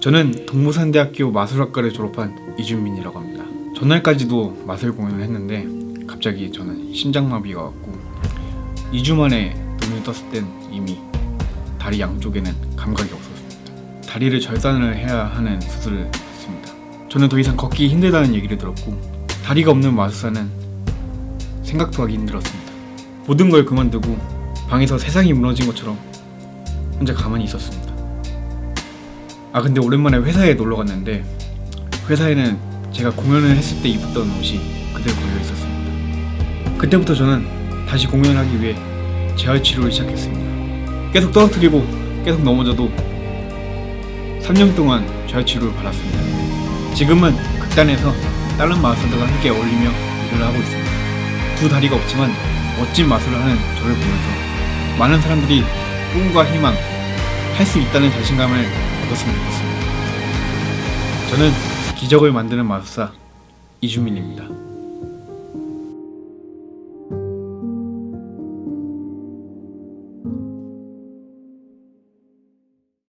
저는 동부산대학교 마술학과를 졸업한 이준민이라고 합니다. 전날까지도 마술 공연을 했는데 갑자기 저는 심장마비가 왔고 2주 만에 눈을 떴을 땐 이미 다리 양쪽에는 감각이 없었습니다. 다리를 절단을 해야 하는 수술을 했습니다. 저는 더 이상 걷기 힘들다는 얘기를 들었고 다리가 없는 마술사는 생각도 하기 힘들었습니다. 모든 걸 그만두고 방에서 세상이 무너진 것처럼 혼자 가만히 있었습니다. 아 근데 오랜만에 회사에 놀러 갔는데 회사에는 제가 공연을 했을 때 입었던 옷이 그대로 걸려 있었습니다. 그때부터 저는 다시 공연을 하기 위해 재활 치료를 시작했습니다. 계속 떨어뜨리고 계속 넘어져도 3년 동안 재활 치료를 받았습니다. 지금은 극단에서 다른 마술사들과 함께 어울리며 일을 하고 있습니다. 두 다리가 없지만 멋진 마술을 하는 저를 보면서 많은 사람들이 꿈과 희망, 할 수 있다는 자신감을 얻었으면 좋겠습니다. 저는 기적을 만드는 마술사 이주민입니다.